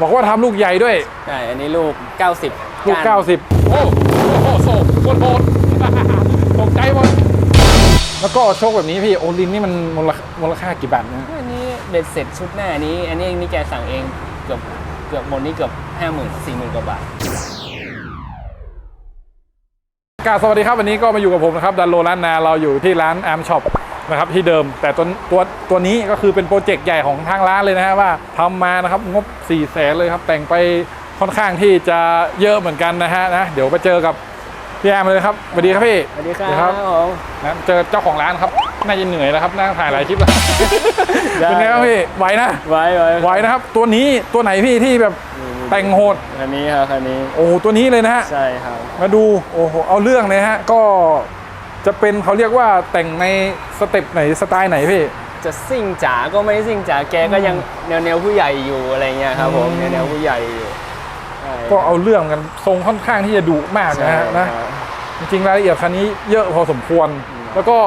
บอกว่าทำลูกใหญ่ด้วย ใช่ อันนี้ลูก 90ลูกาน90 โอ้โหโซ่โคตรโหดตกใจหมด แล้วก็โชคแบบนี้พี่โอลินนี่มันมูลค่ามูลค่ากี่บาทนะอันนี้เบ็ดเสร็จชุดหน้านี้ อันนี้นี่แกสั่งเองเกือบเกือบหมดนี่เกือบห้าหมื่นสี่หมื่นกว่าบาท กราบสวัสดีครับวันนี้ก็มาอยู่กับผมนะครับดันโลร้านนาเราอยู่ที่ร้านอาร์มช็อป นะครับที่เดิม แต่ตัวตัวตัวนี้ก็คือเป็นโปรเจกต์ใหญ่ของทางร้านเลยนะฮะว่าทำมานะครับงบ4ี่แสนเลยครับแต่งไปค่อนข้างที่จะเยอะเหมือนกันนะฮะนะเดี๋ยวไปเจอกับพี่แอมเลยครับสวัสดีครับพี่สวัสดีครับบผมนะเจอเจ้าของร้านครับน่าจะเหนื่อยแล้วครับนั่งถ่ายหลายคลิปแล้วได้เป็นไงบ้างพี่ไหวนะไว้ไว้ไหวนะครับ ตัวนี้ตัวไหนพี่ที่แบบแต่งโหดอันนี้ครับอันนี้โอ้โหตัวนี้เลยนะฮะใช่ครับมาดูโอ้โหเอาเรื่องเลยฮะก็ จะเป็นเขาเรียกว่าแต่งในสเต็ปไหนสไตล์ไหนพี่ จะซิ่งจ๋าก็ไม่ซิ่งจ๋าแกก็ยังแนวแนวผู้ใหญ่อยู่อะไรเงี้ยครับผมอืมแนวแนวผู้ใหญ่อยู่ใช่ก็เอาเรื่องกันทรงค่อนข้างที่จะดุมากใช่นะฮะนะ ครับ จริงๆรายละเอียดคันนี้เยอะพอสมควรแล้วก็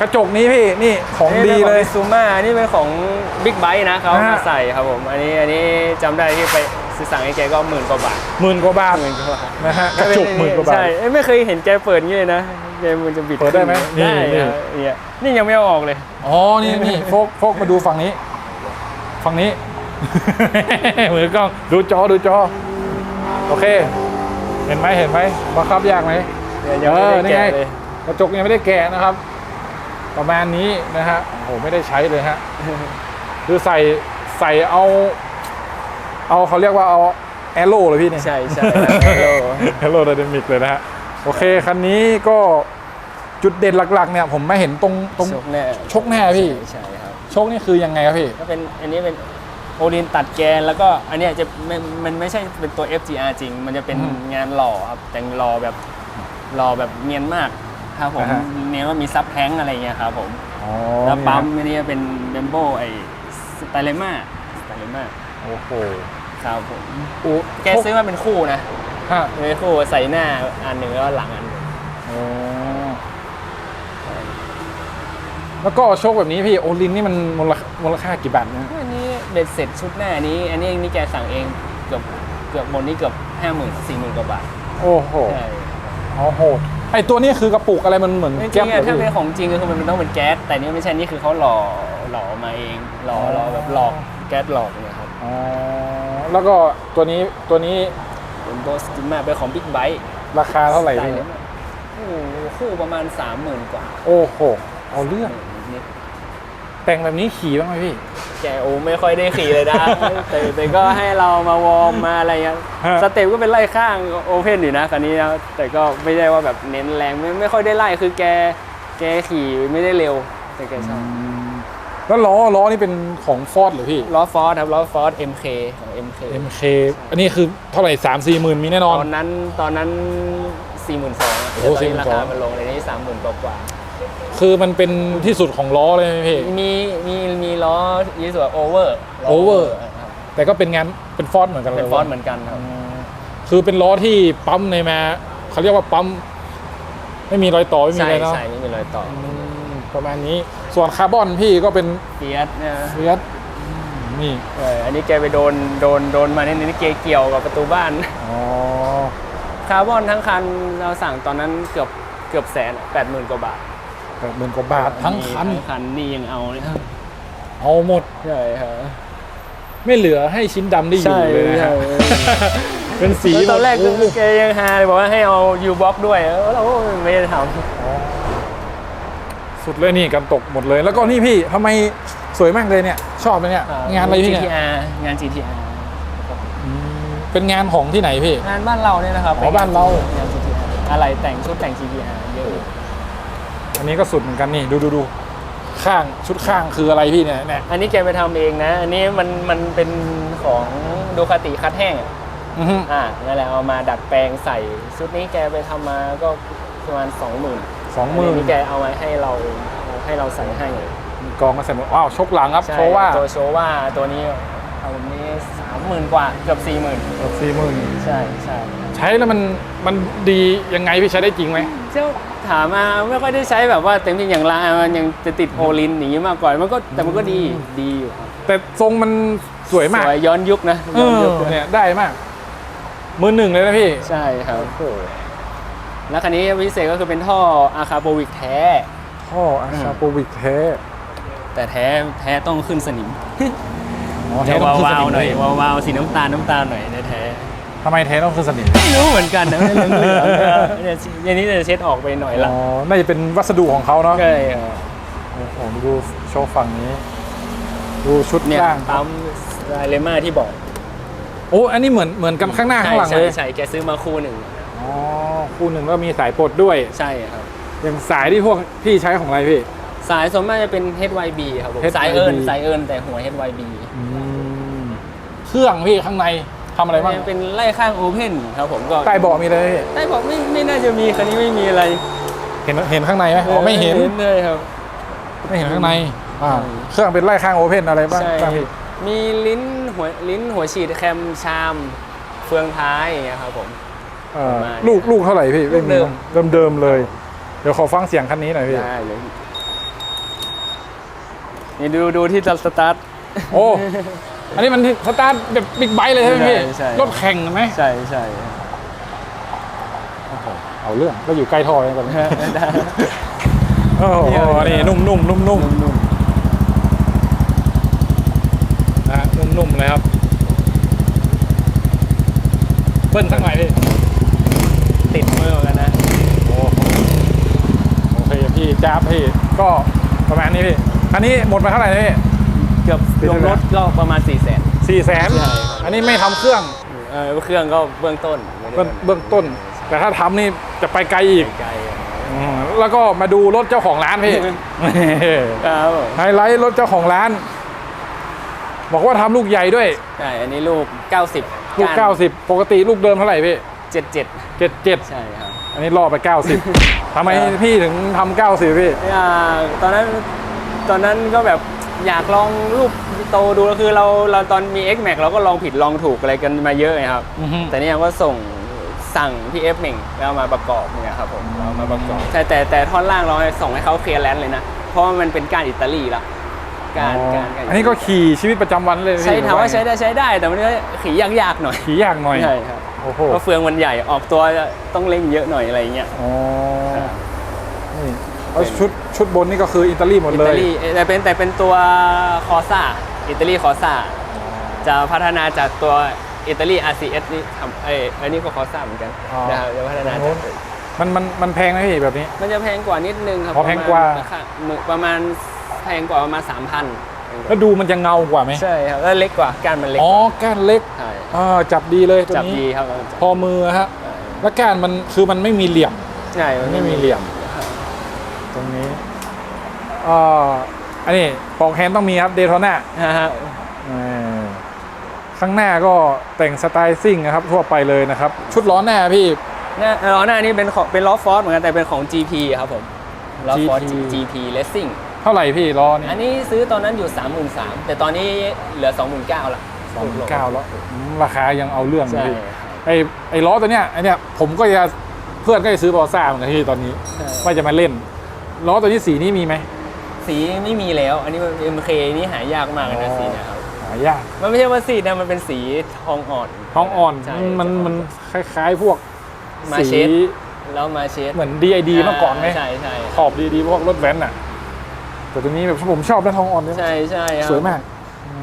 กระจกนี้พี่นี่ของดีเลย ซูมาอันนี้เป็นของบิ๊กไบ e นะเขาฮะมาใส่ครับผม อันนี้อันนี้จำได้ที่ไปซื้อสั่งให้แกก็หมื่นกว่าบาทหมื่นกว่าบาทหมื่นกว่าบาทนะฮะกระจกหมื่นกว่าบาท ใช่เอ้ยไม่เคยเห็นแกเปิดงี้เลยนะ แกมันจะบิดเปิดได้ไหมนี่ได้นี่ ครับเนี่ยนี่ยังไม่เอาออกเลย อ๋อ นี่นี่โฟกโฟกมาดูฝั่งนี้ ฝั่งนี้เหมือนกล้องดูจอดูจอ โอเค เห็นไหมเห็นไหมบังคับยากไหม เนี่ยยังไม่เออได้นี่ไงแกะเลย กระจกยังไม่ได้แกะนะครับ ประมาณนี้นะฮะโอ้โหไม่ได้ใช้เลยฮะ คือใส่ใส่เอา เอาเขาเรียกว่าเอาแอโร่เลยพี่เนี่ยใช่ใช่ครับโลแอโร่ไดนามิกเลยนะฮะ โอเคคันนี้ก็จุดเด่นหลักๆเนี่ยผมไม่เห็นตรงตรงชกแน่ชกแน่พี่ใช่ครับโชคนี่คือยังไงครับพี่ก็เป็นอันนี้เป็นโอลินตัดแกนแล้วก็อันเนี้ยจะไม่มันไม่ใช่เป็นตัว FGR จริง มันจะเป็นอืมงานหล่อครับแต่งหล่อแบบหล่อแบบเนียนมากครับผมอ่าฮะเนียนว่ามีซับแท้งอะไรเงี้ยครับผมอ๋อแล้วนี่ปั๊มฮะอันนี้เป็นเบมโบไอสไตเลม่าสไตเลม่าโอ้โหครับผมโอ้แกซื้อมาเป็นคู่นะ ฮะเป็นคู่ใส่หน้าอันหนึ่งแล้วหลังอันหนึ่งโอ้แล้วก็โชคแบบนี้พี่โอลินนี่มันมูลค่ามูลค่ากี่บาทนะอันนี้เบ็ดเสร็จชุดหน้านี้ อันนี้นี่แกสั่งเองเกือบเกือบหมดนี่เกือบห้าหมื่นสี่หมื่นกว่าบาทโอ้โหใช่เอาโหดไอตัวนี้คือกระปุกอะไรมันเหมือนจริแก๊ปงๆเหรอะอถ้าเป็นพี่ของจริงก็คือมันต้องเป็นแก๊สแต่นี่ไม่ใช่นี่คือเขาหล่อหล่อมาเองหล่ออ๋อหล่อแบบหลอกแก๊สหลอกเนี่ยครับอ๋อแล้วก็ตัวนี้ตัวนี้ เป็นโบสติมาเป็นของบิ๊กไบค์ราคาเท่าไหร่ได้พี่เลยคู่คู่ประมาณสามหมื่นกว่าโอ้โห เอาเรื่องนิดแต่งแบบนี้ขี่บ้างไหมพี่แกโอไม่ค่อยได้ขี่เลยนะ แต่แต่ก็ให้เรามาวอร์มมาอะไรเงี้ยฮะ สเต็ปก็เป็นไล่ข้างโอเพนอยู่นะคันนี้นะแต่ก็ไม่ได้ว่าแบบเน้นแรงไม่ไม่ค่อยได้ไล่คือแกแกขี่ไม่ได้เร็วแต่แกชอบ แล้วล้อล้อนี่เป็นของฟอร์ดเหรือพี่ ล้อฟอร์ดครับล้อฟอร์ด MK ของ MK MK อันนี้คือเท่าไหร่สามสี่หมื่นมีแน่นอน ตอนนั้นตอนนั้นสี่หมื่นสองโอ้แต่ตอนนี้42,000 ราคามันลงเลยนี่สามหมื่นกว่าคือมันเป็นที่สุดของล้อเลยไหมพี่ๆมีมีมีล้อยี่สิบโอเวอร์ Over แต่ก็เป็นงานเป็นฟอร์ดเหมือนกันเลยเป็นฟอร์ดเหมือนกันครับอืมคือเป็นล้อที่ปั๊มในมาเขาเรียกว่าปั๊ม ไม่มีรอยต่อไม่มีใช่อะไรเนาะ ใช่ไม่มีรอยต่ออืม ประมาณนี้ ส่วนคาร์บอนพี่ก็เป็นเฟียสนะเฟียสนี่เอออันนี้แกไปโดนโดนโดนมาเนี่ยนี่เกเกี่ยวกับประตูบ้านอ๋อคาร์บอนทั้งคันเราสั่งตอนนั้นเกือบเกือบแสนแปดหมื่นกว่าบาทแปดหมื่นกว่าบาททั้งคันทั้งคันนี่ยังเอาเลยเอาหมดใช่ครับไม่เหลือให้ชิ้นดำได้อยู่เลยนะฮะใช่เป็นสีแล้วตอนแรกบบโโหแกยังฮาเลยบอกว่าให้เอายูบ็อกด้วยแล้วเราก็ไม่ได้ท สุดเลยนี่กันตกหมดเลย แล้วก็นี่พี่ทำไมสวยมากเลยเนี่ย ชอบไหมเนี่ยำงานอะไรพี่เนี่ย GTR งาน GTR อืมเป็นงานของที่ไหนพี่ งานบ้านเราเนี่ยนะครับอ๋อบ้านเรา งาน GTR อะไรแต่งชุดแต่ง GTR เยอะอันนี้ก็สุดเหมือนกันนี่ดูดูดูข้างชุดข้างคืออะไรพี่เนี่ยเนี่ยอันนี้แกไปทำเองนะ อันนี้มันมันเป็นของดูคาติคัดแห้งอะอื้อหืออ่านั่นแหละเอามาดัดแปลงใส่ชุดนี้แกไปทำมาก็ประมาณสองหมื่น สองหมื่นนี่แกเอาไว้ให้เราให้เราใส่ให้มีกองก็ใส่หมดว้าวชกหลังครับใช่เพราะว่าตัวโชว่าตัวนี้เอาวันนี้สามหมื่นกว่าเกือบสี่หมื่นสี่หมื่นใช่ใช่ใช้แล้วมันมันดียังไงพี่ใช้ได้จริงไหมเจ้าถามมาไม่ค่อยได้ใช้แบบว่าเต็มที่อย่างละมันยังจะติดโอลินอย่างนี้มากกว่ามันก็แต่มันก็ดีดีอยู่ครับแต่ทรงมันสวยมากสวยย้อนยุคนะเอย้อนอยุคนะเนี่ยได้มากมือหนึ่งเลยนะพี่ ใช่ครับ แล้วคันนี้พิเศษก็คือเป็นท่ออาคาโปวิกแท้ ท่ออาชาโปวิกแท้แต่แท้แท้ต้องขึ้นสนิมอ๋อจะต้องขึ้วาวๆหน่อยสมวาวๆสีน้ำตาลน้ำตาลหน่อยนะแท้ ทำไมแท้ต้องขึ้นสนิมไม่รู้เหมือนกันนะไม่รู้เหลืองๆเนี่ยอันนี้จะเช็ดออกไปหน่อยละอ๋อน่าจะเป็นวัสดุของเขาเนาะใช่ครับโอ้โหดูโชว์ฝั่งนี้ ดูชุดเนี่ยล่างปั๊มไดเลม่าที่บอกโอ้อันนี้เหมือนเหมือนกันข้างหน้าข้างหลังใช่เลยใช่แกซื้อมาคู่หนึ่งอ๋อ คู่หนึ่งแล้วมีสายปลดด้วย ใช่ครับ อย่างสายที่พวกพี่ใช้ของอะไรพี่ สายส่วนมากจะเป็น HYB ครับผม HYB สายเอิญสายเอิญแต่หัว HYB อืมเครื่องพี่ข้างในทำอะไรบ้างเป็นไล่ข้างโอเพนครับผมก็ใต้เบาะมีอะไรพี่ใต้บอกไม่ไม่น่าจะมีคันนี้ไม่มีอะไรเห็นเห็นข้างในไหมอ๋อไม่เห็นเลยครับ ไม่เห็นข้างในอ่าอืมเครื่องเป็นไล่ข้างโอเพนอะไรบ้างใช่บ้างพี่มีลิ้นหัวลิ้นหัวฉีดแคมชามเฟืองท้ายอย่างเงี้ยครับผม เอ่อประมาณลูกลูกเท่าไหร่พี่ลูกเดิมเดิมเดิมๆเลย เดี๋ยวขอฟังเสียงคันนี้หน่อยพี่ได้เลยนี่ดูดูที่สตาร์ทโอ้อันนี้มันสตาร์ทแบบบิ๊กไบค์เลยใช่ไหมพี่ใช่ใช่รถแข่งไหมใช่ใช่โอ้โหเอาเรื่องก็อยู่ใกล้ท่อเลยก่อนได้โอ้โหเดี๋ยวนี่นุ่มนุ่มนุ่มนุ่มนุ่มนะฮะนุ่มนุ่มเลยครับ เบิ้ลสักหน่อยพี่ ๆติดมือเหมือนกันนะ โอ้โหโอเคพี่ จ้าบพี่ก็ประมาณนี้พี่คันนี้หมดไปเท่าไหร่นะพี่เกือบติดรวมเท่าไหร่รถก็ประมาณ4ี่แสนสี่แสนใช่ครับอันนี้ไม่ทำเครื่องเออเครื่องก็เบื้องต้นไม่ได้เบื้องเบื้องต้น แต่ถ้าทำนี่จะไปไกลอีกไกลอะอืมแล้วก็มาดูรถเจ้าของร้านพี่ครับผมไฮไลท์รถเจ้าของร้าน บอกว่าทำลูกใหญ่ด้วยใช่อันนี้ลูก 90 ลูก 90 ปกติลูกเดิมเท่าไหร่พี่ 77 77ใช่ครับ อันนี้ล่อไป 90ทำไมพี่ถึงทำ90 พี่อ่าตอนนั้นตอนนั้นก็แบบอยากลองรูปโตดูแล้วคือเราเราตอนมี X Max เราก็ลองผิดลองถูกอะไรกันมาเยอะไงครับอือฮึแต่เนี่ยก็ส่งสั่งพี่เอฟเม่งแล้วเอามาประกอบเนี่ยครับผมเอามาประกอบใช่แต่แต่ท่อนล่างเราส่งให้เขาเคลียร์แลนด์เลยนะ เพราะว่ามันเป็นการอิตาลีละการการการอันนี้ก็ขี่ชีวิตประจำวันเลยพี่ใช้ถามว่าใช้ได้ใช้ได้แต่มันก็ขี่ยากๆหน่อยขี่ยากหน่อยใช่ครับ โอ้โหเพราะเฟืองมันใหญ่ออกตัวต้องเร่งเยอะหน่อยอะไรเงี้ยอ๋อนี่แล้วชุดชุดบนนี่ก็คืออิตาลีหมดอิเลตายลีเอ่อแต่เป็นแต่เป็นตัวคอซ่าอิตาลีคอซ่าจะพัฒนาจากตัวอิตาลี RCS นี่ทำเอ้ยอันนี้ก็คอซ่าเหมือนกันอ๋อนะครับจะพัฒนาจากมันมันมันแพงไหมพี่แบบนี้ มันจะแพงกว่านิดนึงครับอ๋อแพงกว่าประมณค่ะหมื่นประมาณแพงกว่าประมาณสามพันแล้วดูมันจะเงากว่าไหมใช่ครับแล้วเล็กกว่าก้านมันเล็กอ๋อก้านเล็กใช่ อ่าจับดีเลยตัวจับนี้ดีครับพอมือฮะแล้วก้านมันคือมันไม่มีเหลี่ยมใช่มันไม่มีเหลี่ยม ตรงนี้อ่าอันนี้ปอกแฮนด์ต้องมีครับเดโทน่าฮะข้างหน้าก็แต่งสไตล์ซิ่งนะครับ ทั่วไปเลยนะครับ ชุดล้อหน้าพี่เนี่ยล้อหน้านี่เป็นของเป็นล้อฟอสเหมือนกันแต่เป็นของ GP ครับผมล้อฟอส GP GP Racing เท่าไหร่พี่ล้อนี่อันนี้ซื้อตอนนั้นอยู่ 33,000แต่ตอนนี้เหลือ 29,000ละ สองเก้าแล้วอืมราคายังเอาเรื่องใช่พี่ไอไอล้อตัวเนี้ยไอเนี้ยผมก็จะเพื่อนก็จะซื้อบอซ่าเหมือนกันพี่ตอนนี้ใช่ ว่าจะมาเล่นล้อตัวนี้สีนี้มีไหม สีไม่มีแล้ว อันนี้มัน MK นี่หายากมากเลยนะสีเนะครับ หายากมันไม่ใช่ว่าสีนะมันเป็นสีทองอ่อนท้องอ่อนใช่มันมันคล้ายๆพวกมาสีเชด แล้วมาเชดเหมือน DID เมื่อก่อนไหมใช่ใช่ขอบดีๆพวกรถแว้นอะแต่ตัวนี้แบบผมชอบนะทองอ่อนเนี่ยใช่ใช่ครับสวยมาก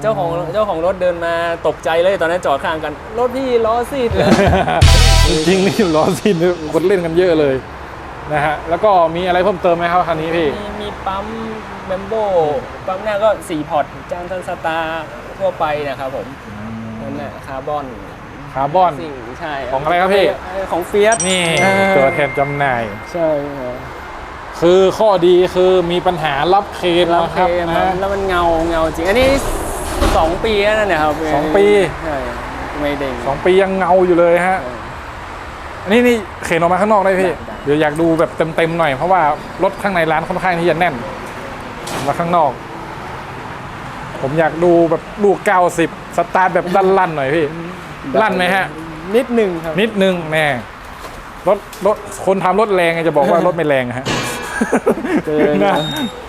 เจ้าของเจ้าของรถเดินมาตกใจเลยตอนนั้นจอดข้างกัน รถพี่ล้อซีดเลย จริงๆนี่ล้อซินคนเล่นกันเยอะเลยนะฮะแล้วก็มีอะไรเพิ่มเติมไหมครับคันนี้พี่มีมีปั๊มแบมโบปั๊มหน้าก็4พอร์ตจานทันสตาร์ทั่วไปนะครับผมนั่นแหละคาร์บอนคาร์บอนสิ่งใช่ของอะไรครับพี่ของเฟียสนี่เออตัวแทนจำหน่ายใช่ครับคือข้อดีคือมีปัญหารับเคลมแล้วนะเคครับมนะแล้วมันเงาเงาจริงอันนี้ 2ปีแล้วนะเนี่ยครับสองปี ใช่ไม่เด้งสองปียังเงาอยู่เลยฮะอันนี้นี่เข็นออกมาข้างนอกได้พี่ได้ได้เดี๋ยวอยากดูแบบเต็มๆหน่อยเพราะว่ารถข้างในร้านค่อนข้างที่จะแน่นมาข้างนอก ผมอยากดูแบบลูก90สตาร์ทแบบลั่นๆหน่อยพี่ลั่นไหมฮะ นิดหนึ่งครับนิดนึงแน่รถรถคนทำรถแรงไงจะบอกว่ารถไม่แรงอะฮะเจอนะ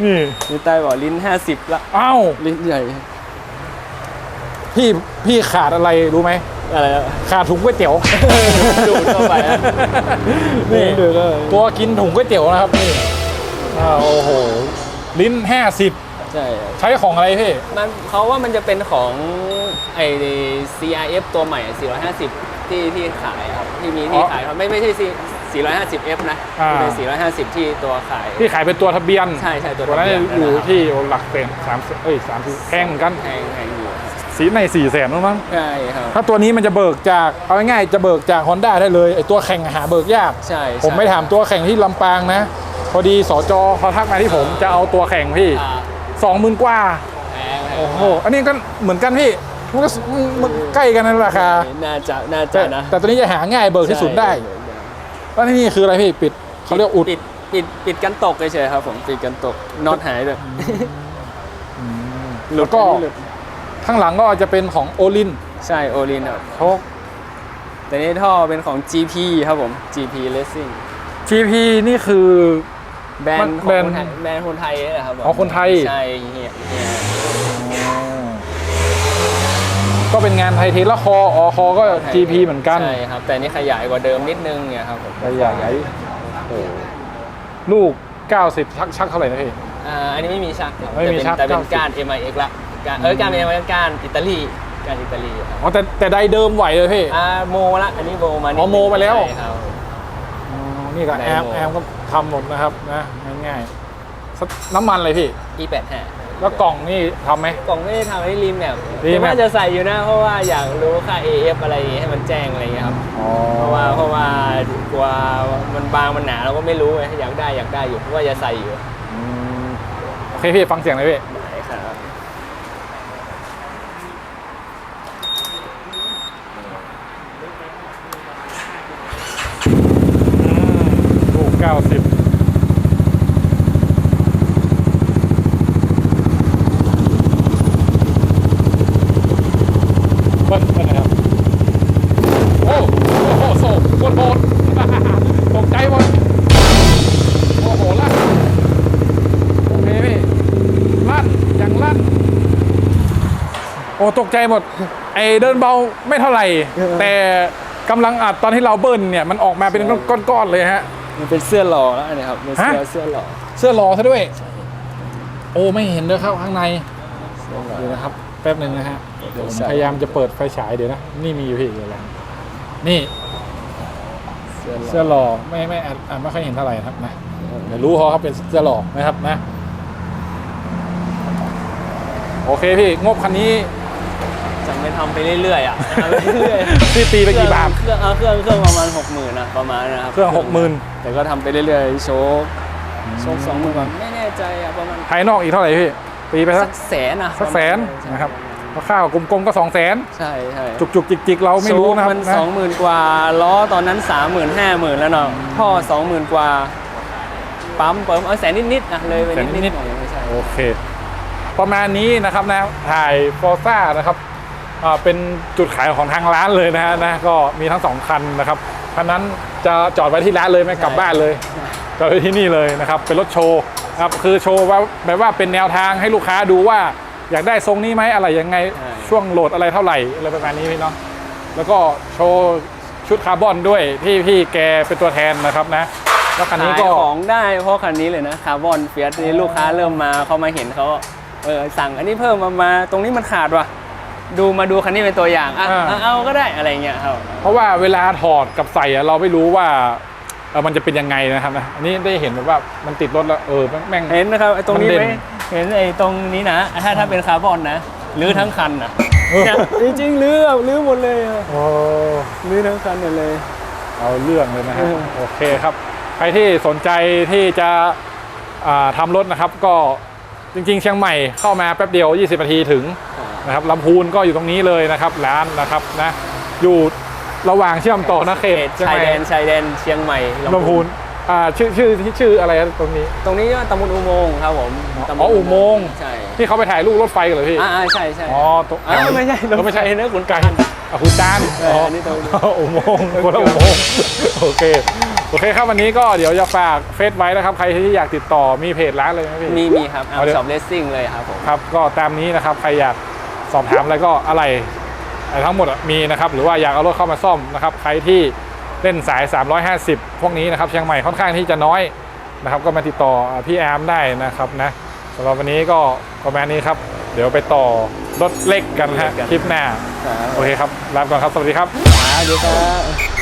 นี่นี่ใต้บอกลิ้น50ละเอ้าลิ้นใหญ่ พี่พี่ขาดอะไรรู้ไหมอะไรอะขาดถุงก๋วยเตี๋ยว ดูดเข้าไปอะนี่ดูดเข้าไป ตัวกินถุงก๋วยเตี๋ยวนะครับนี่อ่าโอ้โหลิ้น 50 ใช่ครับใช้ของอะไรพี่ มันเขาว่ามันจะเป็นของไอ CRF ตัวใหม่ 450 ที่ที่ขายครับ ที่มีที่อ๋อขายครับไม่ไม่ใช่ 450F นะอ่า เป็น 450 ที่ตัวขาย ที่ขายเป็นตัวทะเบียนใช่ใช่ตัวตัวนั้นทะเบียนอยู่นะครับที่หลักแสนสามเอ้ยสามแพงเหมือนกัน แพงแพงอยู่ครับ สีในสี่แสนมั้งใช่ครับถ้าตัวนี้มันจะเบิกจากเอาง่ายๆจะเบิกจาก Honda ได้เลยไอตัวแข่งหาเบิกยาก ใช่ผมไม่ถามตัวแข่งที่ลำปางนะ พอดีสจเขาทักมาที่ผมจะเอาตัวแข่งพี่อ่าสองหมื่นกว่าแพงแพงโอ้โหอันนี้ก็เหมือนกันพี่มันก็มันใกล้กันในราคา น่าจะน่าแต่จะนะ แต่ตัวนี้จะหาง่ายเบิกที่สุดได้แล้วนี่คืออะไรพี่ปิดเขาเรียกอุดปิดปิดปิดกันตกเฉยๆครับผมปิดกันตกน็อตหายเลยแล้วก็อันนี้หลุด ข้างหลังก็จะเป็นของโอลินใช่โอลินครับโชคแต่นี่ท่อเป็นของ GP ครับผม GP Racing GP นี่คือ แบรนด์ขแบรองนด์คนไทยแบรนด์คนไทยนี่แหละครับผมอ๋อคนไทย ใช่เฮียเฮียก็เป็นงานไทยเทละคออคอก็ GP เหมือนกัน ใช่ครับ แต่นี่ขยายกว่าเดิมนิดนึงเนี่ยครับผมขยายโอ้ลูก 90 ชักชักเท่าไหร่นะพี่อ่าอันนี้ไม่มีชักครับไม่มีชักแต่เป็น90การ MIX ละ การเออการ MIX การอิตาลีการอิตาลีครับอ๋อแต่แต่ไดเดิมไหวเลยพี่ อ่าโมละอันนี้โมมานิดอ๋อโมไปแล้ว ใช่ครับ อ๋อนี่ก็ไดแอมโม แอมก็ทำหมดนะครับนะง่ายๆสักน้ำมันเลยพี่ E85 แล้วกล่องนี่ทำไหม กล่องไม่ได้ทำให้รีแมปรีแมปว่าจะใส่อยู่นะเพราะว่าอยากรู้ค่า AF อะไรอย่างงี้ให้มันแจ้งอะไรอย่างเงี้ยครับ อ๋อเพราะว่าเพราะว่ากลัวมันบางมันหนาเราก็ไม่รู้ไงอยากได้อยากได้อยู่เพราะว่าจะใส่อยู่ อืมโอเคพี่ฟังเสียงเลยพี่ ไหนครับ ลูก 90 เบิ้ลกันนะครับ โอ้โหโอ้โหโซ่โคตรโหด ตกใจหมด โอ้โห ลั่น โอเคพี่ ลั่น อย่างลั่น โอ้ตกใจหมด ไอเดินเบาไม่เท่าไหร่ แต่กำลังอัดตอนที่เราเบิ้ลเนี่ยมันออกมาเป็นก้อนๆเลยฮะ มันเป็นเสื้อหล่อแล้วอันนี้ครับเป็นเสื้อฮะ เสื้อหล่อเสื้อรอซะด้วย โอ้ไม่เห็นเลยครับข้างในเสื้อหล่อ เดี๋ยวนะครับ แป๊บหนึ่งนะฮะเดี๋ยวผมใช่พยายามจะเปิดไฟฉายเดี๋ยวนะ นี่มีอยู่พี่เดี๋ยวนะนี่เสื้อหล่อเสื้อรอไม่ไม่อ่านอ่านไม่ค่อยเห็นเท่าไหร่นะครับนะเดี๋ยวรู้เขาครับเป็นเสื้อรอนะครับนะ โอเคพี่งบคันนี้ จะไม่ทำไปเรื่อยๆอะทำไปเรื่อยพี่ตีไปกี่บาทเครื่องเอาเครื่องเครื่องประมาณหกหมื่นนะประมาณนะครับเครื่องหกหมื่นแต่ก็ทำไปเรื่อยๆโชว์โชว์สองหมื่นไม่แน่ใจอะประมาณภายนอกอีกเท่าไหร่พี่ตีไปสัสักกแสนอะสักแสนใช่นะครับข้าวๆกลมๆก็สองแสนใช่ใช่จุกจุกจิกจิกๆ เราไม่รู้นะครับมันนะสองหมื่นกว่าล้อตอนนั้นสามหมื่นห้าหมื่นแล้วเนาะท่อสองหมื่นกว่า ปั๊มเปิมเอาแสนนิดๆนะเลยไปแสนนินิดดๆๆไม่ใช่ โอเค ประมาณนี้นะครับนะถ่ายฟอร์ซ่านะครับอ่า เป็นจุดขายของทางร้านเลยนะฮะนะก็มีทั้งสองคันนะครับคันนั้นจะจอดไว้ที่ร้านเลยไม่กลับบ้านเลยจอดไว้ที่นี่เลยนะครับเป็นรถโชว์นะครับคือโชว์ว่าแบบว่าเป็นแนวทางให้ลูกค้าดูว่าอยากได้ทรงนี้ไหมอะไรยังไงช่วงโหลดอะไรเท่าไหร่อะไรประมาณนี้พี่เนาะแล้วก็โชว์ชุดคาร์บอนด้วยที่พี่แกเป็นตัวแทนนะครับนะแล้วคันนี้ขายก็ของได้เพราะคันนี้เลยนะคาร์บอนเฟียสนี่ลูกค้าเริ่มมาเขามาเห็นเขาเออสั่งอันนี้เพิ่มมามาตรงนี้มันขาดว่ะ ดูมาดูคันนี้เป็นตัวอย่างอะอ่า เอาเอาก็ได้อะไรเงี้ยครับ เพราะว่าเวลาถอดกับใส่อะเราไม่รู้ว่าเออมันจะเป็นยังไงนะครับนะอันนี้ได้เห็นแบบว่ามันติดรถแล้วเออแม่งแม่งเห็นนะครับไอ้ตรงนี้มันเด่ไหมนเห็นไอ้ตรงนี้นะถ้าถ้าเป็นคาร์บอนนะรื้อทั้งคันนะเออ เนี่ยจริงๆรื้อแบบรื้อหมดเลยอะโอ้ รื้อทั้งคันหมดเลย เอาเรื่องเลยนะฮะเออ โอเคครับ ใครที่สนใจที่จะอ่าทำรถนะครับ ก็จริง ๆ เชียงใหม่เข้ามาแป๊บเดียว 20นาทีถึง นะครับลำพูนก็อยู่ตรงนี้เลยนะครับร้านนะครับนะอยู่ระหว่างเชื่อมต่อนะเขเขตตเชียงชาใหยม่แดนชายแดนเชียงใหม่ลำพูนอ่าชื่อชื่อที่ชื่ออะไรนะตรงนี้ ตรงนี้ก็ตำบลอุโมงค์ครับผมตำบลอ๋ออุโมงค์ใช่ที่เขาไปถ่ายรูปรถไฟกันเหรอพี่อ่าใช่ใช่อ๋อตรงอ่าไม่ใช่เออไม่ใช่รถไฟนะขุนไกลตาลอะคุณตาลเอออันนี้ตรงนี้อุโมงค์คนละอุโมงค์โอเคโอเคครับวันนี้ก็เดี๋ยวจะฝากเฟซไว้นะครับ ใครที่อยากติดต่อมีเพจร้านเลยไหมพี่มีมีครับเอาเอาเดี๋ยวช็อปเลสซิ่งเลยครับผมครับก็ตามนี้นะครับใครอยาก สอบถามอะไรก็อะไรอะไรทั้งหมดอะมีนะครับหรือว่าอยากเอารถเข้ามาซ่อมนะครับใครที่เล่นสาย 350 พวกนี้นะครับเชียงใหม่ค่อนข้างที่จะน้อยนะครับก็มาติดต่อพี่แอมได้นะครับนะสำหรับวันนี้ก็ประมาณนี้ครับ เดี๋ยวไปต่อรถเล็กกันฮะคลิปหน้าครับโอเคครับลาไปก่อนครับสวัสดีครับสวัสดีครับ